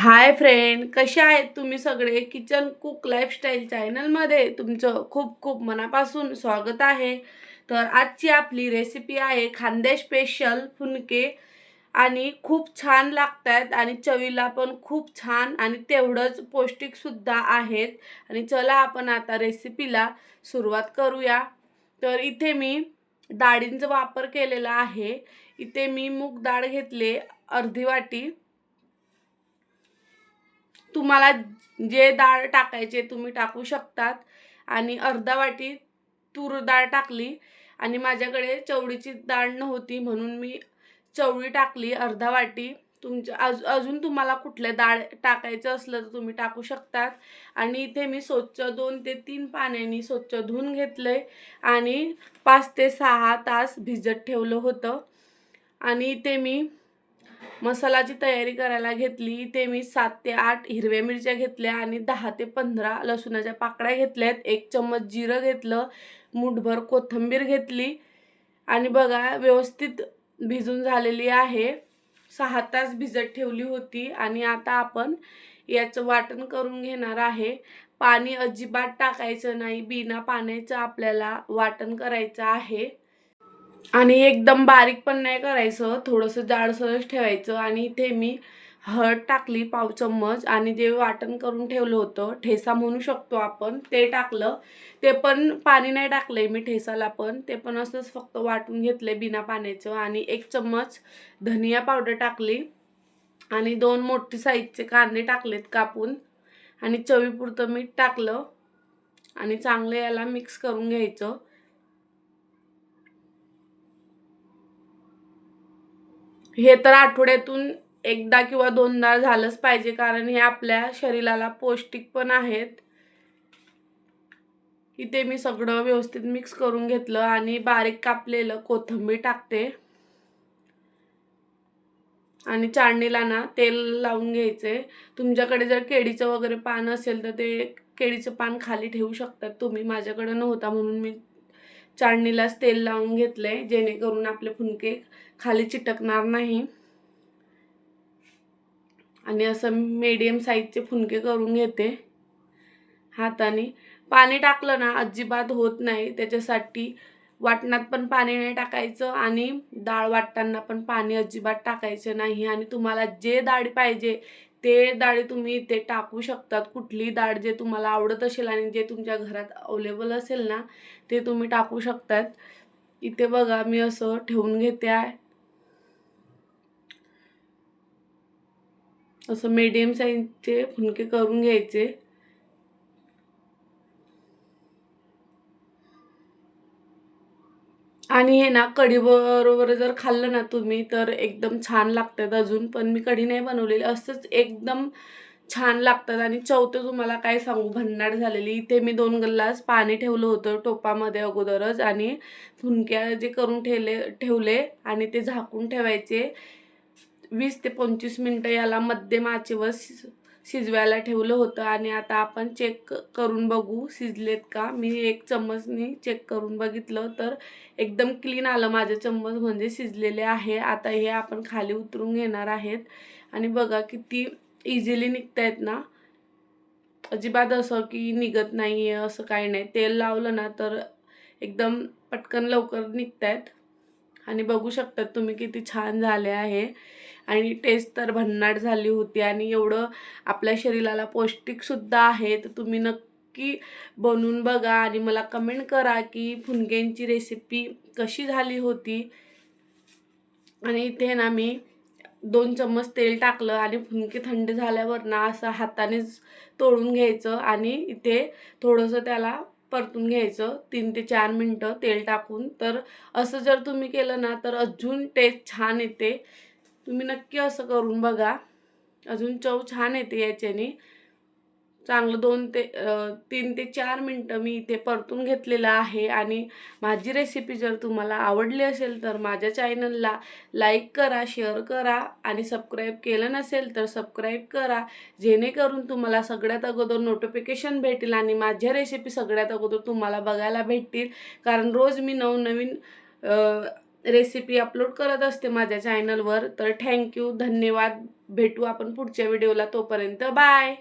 Hi friend कसे आहेत तुम्ही सगळे? किचन कुक लाईफस्टाईल चॅनलमध्ये तुमचं खूप खूप मनापासून स्वागत आहे. तर आजची आपली रेसिपी आहे खांदे स्पेशल फुनके आणि खूप छान लागतात आणि चवीला पण खूप छान आणि तेवढंच पौष्टिकसुद्धा आहेत. आणि चला आपण आता रेसिपीला सुरुवात करूया. तर इथे मी डाळींचा वापर केलेला आहे. इथे मी मूग डाळ घेतले अर्धी वाटी. तुम्हाला जे डाळ टाकायचे तुम्ही टाकू शकतात. आणि अर्धा वाटी तूर डाळ टाकली. आणि माझ्याकडे चवळीची डाळ नव्हती म्हणून मी चवळी टाकली अर्धा वाटी. तुमच्या अज अजून तुम्हाला कुठलं डाळ टाकायचं असलं तर तुम्ही टाकू शकतात. आणि इथे मी स्वच्छ दोन ते तीन पाण्याने स्वच्छ धुवून घेतलं आहे आणि पाच ते सहा तास भिजत ठेवलं होतं. आणि इथे मी मसालाची तयारी करायला घेतली ते मी सात ते आठ हिरव्या मिरच्या घेतल्या आणि दहा ते पंधरा लसूणाच्या पाकळ्या घेतल्यात. एक चम्मच जिरं घेतलं मुठभर कोथिंबीर घेतली आणि बघा व्यवस्थित भिजून झालेली आहे. सहा तास भिजत ठेवली होती आणि आता आपण याचं वाटण करून घेणार आहे. पाणी अजिबात टाकायचं नाही बिना पाण्याचं आपल्याला वाटण करायचं आहे. आणि एकदम बारीक पण नाही करायचं थोडंसं जाडसरच ठेवायचं आणि इथे मी हळद टाकली पाव चम्मच आणि जे वाटण करून ठेवलं होतं ठेसा म्हणू शकतो आपण ते टाकलं. ते पण पाणी नाही टाकलंय मी ठेसाला पण ते पण असंच फक्त वाटून घेतले बिना पाण्याचं आणि एक चम्मच धनिया पावडर टाकली आणि दोन मोठी साईजचे कांदे टाकलेत कापून आणि चवीपुरतं मीठ टाकलं आणि चांगलं याला मिक्स करून घ्यायचं. हे तर आठवड्यातून एकदा किंवा दोनदा झालंच पाहिजे कारण हे आपल्या शरीराला पौष्टिक पण आहेत. इथे मी सगळं व्यवस्थित मिक्स करून घेतलं आणि बारीक कापलेलं कोथिंबीर टाकते. आणि चाळणीला ना तेल लावून घ्यायचे. तुमच्याकडे जर केळीचं वगैरे पान असेल तर ते केळीचं पान खाली ठेवू शकतात. तुम्ही माझ्याकडे नव्हता म्हणून मी चाळणीलाच तेल लावून घेतलंय जेणेकरून आपले फुनके खाली चिटकणार नाही. आणि असं मीडियम साईजचे फुनके करून घेते. हाताने. पाणी टाकलं ना अजिबात होत नाही. त्याच्यासाठी वाटणात पण पाणी नाही टाकायचं आणि डाळ वाटताना पण पाणी अजिबात टाकायचं नाही. आणि तुम्हाला जे डाळ पाहिजे ते डाळी तुम्ही इथे टाकू शकतात. कुठली डाळ जे तुम्हाला आवडत असेल आणि जे तुमच्या घरात अवेलेबल असेल ना ते तुम्ही टाकू शकतात. इथे बघा मी असं ठेवून घेते आहे. असं मीडियम साईजचे फुनके करून घ्यायचे. आणि हे ना कढी बरोबर जर खाल्लं ना तुम्ही तर एकदम छान लागतात अजून. पण मी कढी नाही बनवलेली. असंच एकदम छान लागतात. आणि चौथं तुम्हाला काय सांगू? भन्नाट झालेली. इथे मी दोन ग्लास पाणी ठेवलं होतं टोपामध्ये अगोदरच. आणि फुनक्या जे करून ठेवले ठेवले आणि ते झाकून ठेवायचे. वीस ते पंचवीस मिनटं याला मध्यम आचेवर शिजवायला ठेवलं होतं आणि आता आपण चेक करून बघू शिजलेत का? मी एक चम्मचनी चेक करून बघितलं तर एकदम क्लीन आलं माझं चम्मच म्हणजे शिजलेले आहे. आता हे आपण खाली उतरून घेणार आहेत. आणि बघा किती इझिली निघत आहेत ना. अजिबात असं की निघत नाही आहे असं काही नाही. तेल लावलं ना तर एकदम पटकन लवकर निघत आहेत आणि बघू शकतात तुम्ही किती छान झाले आहे. आणि टेस्ट तर भन्नाट झाली होती आणि एवढं आपल्या शरीराला पौष्टिकसुद्धा आहे तर तुम्ही नक्की बनवून बघा आणि मला कमेंट करा की फुनग्यांची रेसिपी कशी झाली होती. आणि इथे ना मी दोन चम्मच तेल टाकलं आणि फुनके थंड झाल्यावर ना असं हातानेच तोडून घ्यायचं आणि इथे थोडंसं त्याला परतून घ्यायचं तीन ते चार मिनटं तेल टाकून. तर असं जर तुम्ही केलं ना तर अजून टेस्ट छान येते. तुम्ही नक्की असं करून बघा. अजून चव छान येते याच्याने. चांगलं दोन ते तीन ते चार मिनटं मी इथे परतून घेतलेलं आहे आणि माझी रेसिपी जर तुम्हाला आवडली असेल तर माझ्या चॅनलला लाईक करा शेअर करा आणि सबस्क्राईब केलं नसेल तर सबस्क्राईब करा. जेणेकरून तुम्हाला सगळ्यात अगोदर नोटिफिकेशन भेटेल आणि माझ्या रेसिपी सगळ्यात अगोदर तुम्हाला बघायला भेटतील. कारण रोज मी नवनवीन रेसिपी अपलोड करत असते माझ्या चॅनलवर तर थँक्यू धन्यवाद. भेटू आपण पुढच्या व्हिडिओला तोपर्यंत बाय